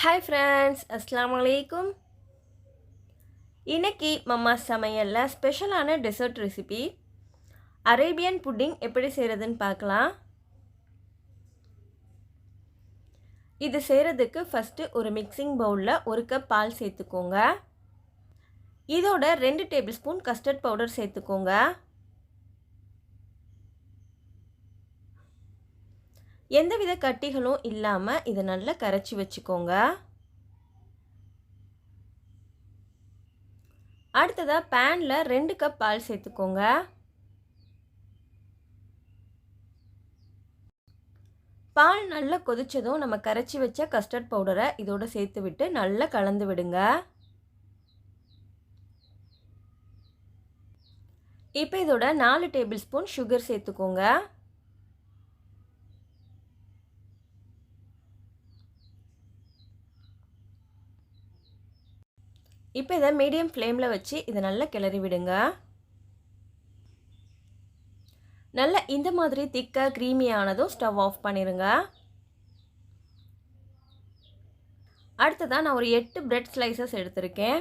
Hi friends அஸ்லாம் வலைக்கும் இன்றைக்கி மம்மா சமையலில் ஸ்பெஷலான டெசர்ட் ரெசிபி அரேபியன் புட்டிங் எப்படி செய்கிறதுன்னு பார்க்கலாம். இது செய்கிறதுக்கு ஃபஸ்ட்டு ஒரு மிக்சிங் பவுலில் ஒரு கப் பால் சேர்த்துக்கோங்க. இதோட ரெண்டு டேபிள் ஸ்பூன் கஸ்டர்ட் பவுடர் சேர்த்துக்கோங்க. எந்தவித கட்டிகளும் இல்லாமல் இதை நல்லா கரைச்சி வச்சுக்கோங்க. அடுத்ததாக பேனில் ரெண்டு கப் பால் சேர்த்துக்கோங்க. பால் நல்லா கொதித்ததும் நம்ம கரைச்சி வச்ச கஸ்டர்ட் பவுடரை இதோடு சேர்த்து விட்டு நல்லா கலந்து விடுங்க. இப்போ இதோட நாலு டேபிள் ஸ்பூன் சுகர் சேர்த்துக்கோங்க. இப்போ இதை மீடியம் ஃப்ளேமில் வச்சு இதை நல்லா கிளறி விடுங்க. நல்லா இந்த மாதிரி திக்காக க்ரீமியானதும் ஸ்டவ் ஆஃப் பண்ணிடுங்க அடுத்ததாக நான் ஒரு எட்டு பிரெட் ஸ்லைசஸ் எடுத்திருக்கேன்.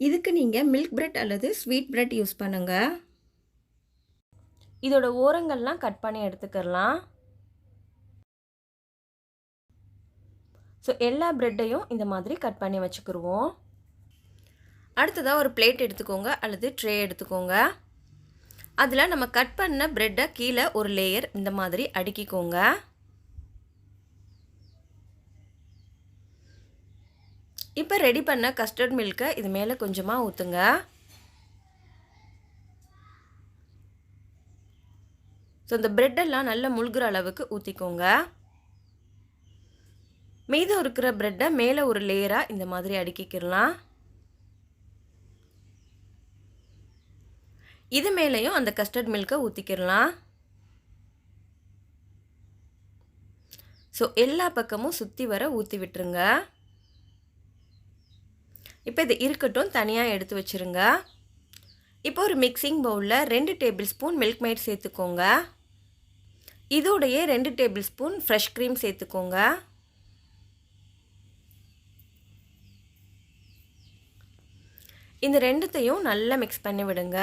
இதுக்கு நீங்கள் மில்க் பிரெட் அல்லது ஸ்வீட் பிரெட் யூஸ் பண்ணுங்கள் இதோட ஓரங்கள்லாம் கட் பண்ணி எடுத்துக்கலாம் ஸோ எல்லா ப்ரெட்டையும் இந்த மாதிரி கட் பண்ணி வச்சுக்கிடுவோம் அடுத்ததாக ஒரு பிளேட் எடுத்துக்கோங்க அல்லது ட்ரே எடுத்துக்கோங்க. அதில் நம்ம கட் பண்ண ப்ரெட்டை கீழே ஒரு லேயர் இந்த மாதிரி அடுக்கிக்கோங்க. இப்போ ரெடி பண்ண கஸ்டர்ட் மில்கை இது மேலே கொஞ்சமாக ஊற்றுங்க ஸோ இந்த ப்ரெட்டெல்லாம் நல்லா முழுகிற அளவுக்கு ஊற்றிக்கோங்க மீதம் இருக்கிற ப்ரெட்டை மேலே ஒரு லேயராக இந்த மாதிரி அடுக்கிக்கிடலாம். இது மேலேயும் அந்த கஸ்டர்ட் மில்கை ஊற்றிக்கிடலாம் ஸோ எல்லா பக்கமும் சுற்றி வர ஊற்றி விட்டுருங்க. இப்போ இது இருக்கட்டும் தனியாக எடுத்து வச்சுருங்க. இப்போ ஒரு மிக்சிங் பவுலில் ரெண்டு டேபிள் ஸ்பூன் மில்க் மைட் சேர்த்துக்கோங்க. இதோடையே ரெண்டு டேபிள் ஸ்பூன் ஃப்ரெஷ் க்ரீம் சேர்த்துக்கோங்க. இந்த ரெண்டுத்தையும் நல்லா மிக்ஸ் பண்ணி விடுங்க.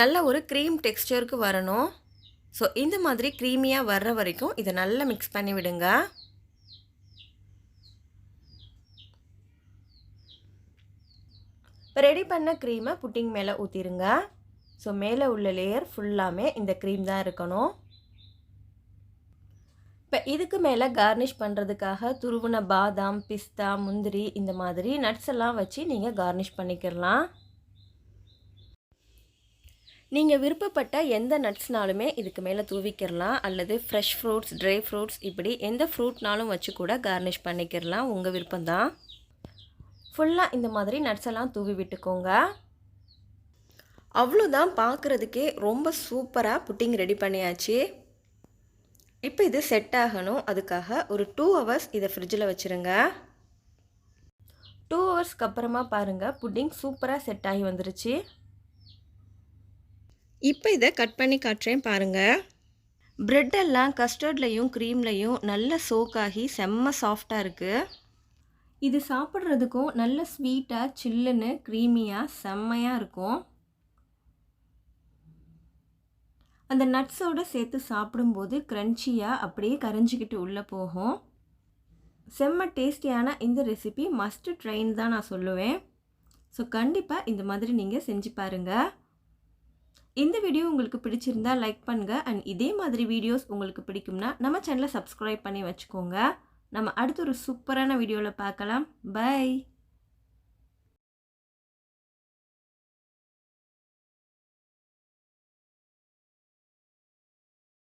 நல்ல ஒரு க்ரீம் டெக்ஸ்டருக்கு வரணும். ஸோ இந்த மாதிரி க்ரீமியாக வர்ற வரைக்கும் இதை நல்லா மிக்ஸ் பண்ணி விடுங்க. இப்போ ரெடி பண்ண க்ரீமை புட்டிங் மேலே ஊற்றிடுங்க ஸோ மேலே உள்ள லேயர் ஃபுல்லாமே இந்த க்ரீம் தான் இருக்கணும். இப்போ இதுக்கு மேலே கார்னிஷ் பண்ணுறதுக்காக துருவின பாதாம் பிஸ்தா முந்திரி இந்த மாதிரி நட்ஸ் எல்லாம் வச்சு நீங்கள் கார்னிஷ் பண்ணிக்கிடலாம் நீங்கள் விருப்பப்பட்ட எந்த நட்ஸ்னாலுமே இதுக்கு மேலே தூவிக்கிடலாம் அல்லது ஃப்ரெஷ் ஃப்ரூட்ஸ் ட்ரை ஃப்ரூட்ஸ் இப்படி எந்த ஃப்ரூட்னாலும் வச்சு கூட கார்னிஷ் பண்ணிக்கிடலாம் உங்கள் விருப்பம்தான். ஃபுல்லாக இந்த மாதிரி நட்ஸ் எல்லாம் தூவி விட்டுக்கோங்க. அவ்வளோதான் பார்க்குறதுக்கே ரொம்ப சூப்பராக புட்டிங் ரெடி பண்ணியாச்சு. இப்போ இது செட் ஆகணும். அதுக்காக ஒரு டூ ஹவர்ஸ் இதை ஃப்ரிட்ஜில் வச்சுருங்க. டூ ஹவர்ஸ்க்கு அப்புறமா பாருங்கள் புட்டிங் சூப்பராக செட் ஆகி வந்துருச்சு. இப்போ இதை கட் பண்ணி காட்டுறேன் பாருங்கள் ப்ரெட்டெல்லாம் கஸ்டர்ட்லேயும் க்ரீம்லேயும் நல்ல சோக்காகி செம்ம சாஃப்டாக இருக்குது இது சாப்பிட்றதுக்கும் நல்ல ஸ்வீட்டாக சில்லுன்னு க்ரீமியாக செம்மையாக இருக்கும். அந்த நட்ஸோடு சேர்த்து சாப்பிடும்போது க்ரன்ச்சியாக அப்படியே கரைஞ்சிக்கிட்டு உள்ளே போகும். செம்ம டேஸ்டியான இந்த ரெசிபி மஸ்ட்டு ட்ரெயின் தான் நான் சொல்லுவேன். ஸோ கண்டிப்பாக இந்த மாதிரி நீங்கள் செஞ்சு பாருங்கள் இந்த வீடியோ உங்களுக்கு பிடிச்சிருந்தா லைக் பண்ணுங்கள் அண்ட் இதே மாதிரி வீடியோஸ் உங்களுக்கு பிடிக்கும்னா நம்ம சேனலை சப்ஸ்கிரைப் பண்ணி வச்சுக்கோங்க. நம்ம அடுத்த ஒரு சூப்பரான வீடியோவில் பார்க்கலாம். பை